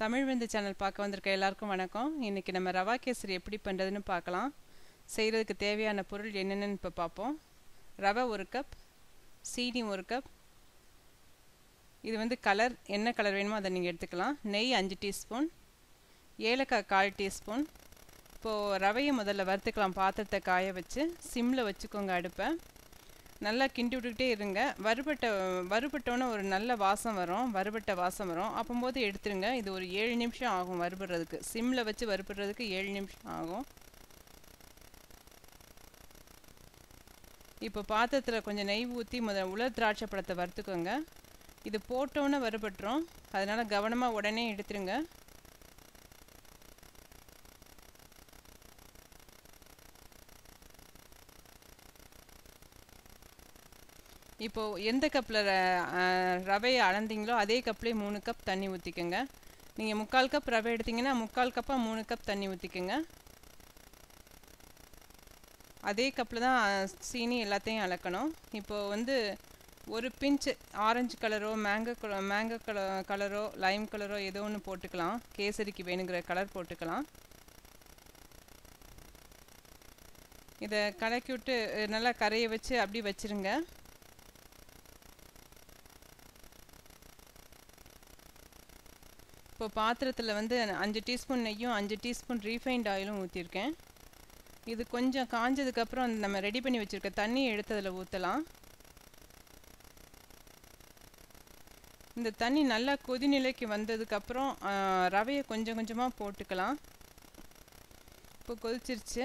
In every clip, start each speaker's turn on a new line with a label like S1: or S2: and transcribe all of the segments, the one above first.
S1: தமிழ் விந்து சேனல் பார்க்க வந்திருக்க எல்லாருக்கும் வணக்கம். இன்றைக்கி நம்ம ரவா கேசரி எப்படி பண்ணுறதுன்னு பார்க்கலாம். செய்கிறதுக்கு தேவையான பொருள் என்னென்னு இப்போ பார்ப்போம். ரவை ஒரு கப் சீனி ஒரு கப் இது வந்து கலர் என்ன கலர் வேணுமோ அதை நீங்கள் எடுத்துக்கலாம். நெய் அஞ்சு டீஸ்பூன் ஏலக்காய் கால் டீஸ்பூன் இப்போது ரவையை முதல்ல வறுத்துக்கலாம் பாத்திரத்தை காய வச்சு சிம்மில் வச்சுக்கோங்க அடுப்பை. நல்லா கிண்டி விட்டுக்கிட்டே இருங்க. வறுபட்ட வறுபட்டோன்னே ஒரு நல்ல வாசம் வரும். வறுபட்ட வாசம் வரும். அப்போம்போது எடுத்துருங்க. இது ஒரு ஏழு நிமிஷம் ஆகும் வறுபடுறதுக்கு. சிம்மில் வச்சு வறுபடுறதுக்கு ஏழு நிமிஷம் ஆகும். இப்போ பாத்திரத்தில் கொஞ்சம் நெய் ஊற்றி முதல் உலர் திராட்சை பழத்தை வறுத்துக்கோங்க. இது போட்டோன்னே வறுபட்டுரும். அதனால் கவனமாக உடனே எடுத்துருங்க. இப்போது எந்த கப்பில் ரவையை அளந்தீங்களோ அதே கப்லேயே மூணு கப் தண்ணி ஊற்றிக்கோங்க நீங்கள் முக்கால் கப் ரவை எடுத்தீங்கன்னா முக்கால் கப்பாக மூணு கப் தண்ணி ஊற்றிக்கோங்க அதே கப்பில் தான் சீனி எல்லாத்தையும் அளக்கணும். இப்போது வந்து ஒரு பிஞ்ச் ஆரஞ்சு கலரோ மேங்கோ கலோ மேங்கோ கல கலரோ லைம் கலரோ ஏதோ ஒன்று போட்டுக்கலாம். கேசரிக்கு வேணுங்கிற கலர் போட்டுக்கலாம். இதை கலக்கி விட்டு நல்லா கரையை வச்சு அப்படி வச்சுருங்க. இப்போ பாத்திரத்தில் வந்து அஞ்சு டீஸ்பூன் நெய்யும் அஞ்சு டீஸ்பூன் ரீஃபைண்ட் ஆயிலும் ஊற்றிருக்கேன் இது கொஞ்சம் காஞ்சதுக்கப்புறம் நம்ம ரெடி பண்ணி வச்சுருக்க தண்ணியை எடுத்து அதில் ஊற்றலாம் இந்த தண்ணி நல்லா கொதிநிலைக்கு வந்ததுக்கப்புறம் ரவையை கொஞ்சம் கொஞ்சமாக போட்டுக்கலாம். இப்போ கொதிச்சிருச்சு.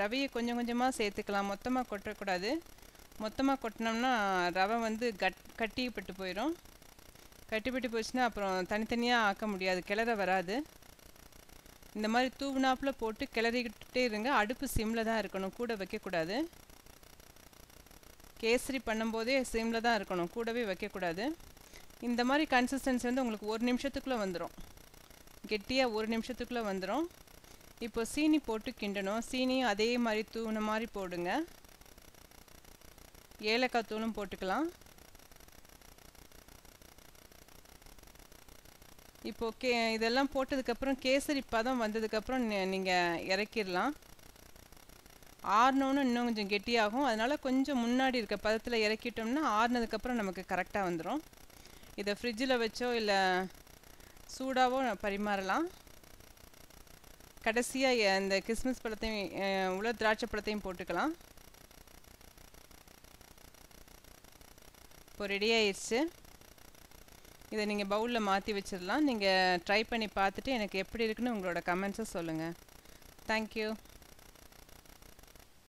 S1: ரவையை கொஞ்சம் கொஞ்சமாக சேர்த்துக்கலாம். மொத்தமாக கொட்டக்கூடாது. மொத்தமாக கொட்டினோம்னா ரவை வந்து கட் கட்டிப்பட்டு போயிடும் கட்டிப்பட்டு போச்சுன்னா அப்புறம் தனித்தனியாக ஆக்க முடியாது. கிளற வராது. இந்த மாதிரி தூவுனாப்பில் போட்டு கிளறிக்கிட்டே இருங்க. அடுப்பு சிம்மில் தான் இருக்கணும். கூட வைக்கக்கூடாது கேசரி பண்ணும்போதே சிம்மில் தான் இருக்கணும். கூடவே வைக்கக்கூடாது இந்த மாதிரி கன்சிஸ்டன்சி வந்து உங்களுக்கு ஒரு நிமிஷத்துக்குள்ளே வந்துடும் கெட்டியாக ஒரு நிமிஷத்துக்குள்ளே வந்துடும் இப்போ சீனி போட்டு கிண்டணும். சீனியும் அதே மாதிரி தூவின மாதிரி போடுங்க. ஏலக்காய் தூளும் போட்டுக்கலாம். இப்போது கே இதெல்லாம் போட்டதுக்கப்புறம் கேசரி பதம் வந்ததுக்கப்புறம் நீங்கள் இறக்கிடலாம். ஆறினோன்னு இன்னும் கொஞ்சம் கெட்டியாகும். அதனால் கொஞ்சம் முன்னாடி இருக்க பதத்தில் இறக்கிட்டோம்னா ஆறுனதுக்கப்புறம் நமக்கு கரெக்டாக வந்துடும் இதை ஃப்ரிட்ஜில் வச்சோ இல்லை சூடாகவோ பரிமாறலாம். கடைசியாக இந்த கிறிஸ்மஸ் பழத்தையும் உள்ள திராட்சை பழத்தையும் போட்டுக்கலாம். இப்போ ரெடி ஆயிடுச்சு இதை நீங்கள் பவுலில் மாற்றி வச்சிடலாம் நீங்கள் ட்ரை பண்ணி பார்த்துட்டு எனக்கு எப்படி இருக்குன்னு உங்களோட கமெண்ட்ஸை சொல்லுங்கள் தேங்க்யூ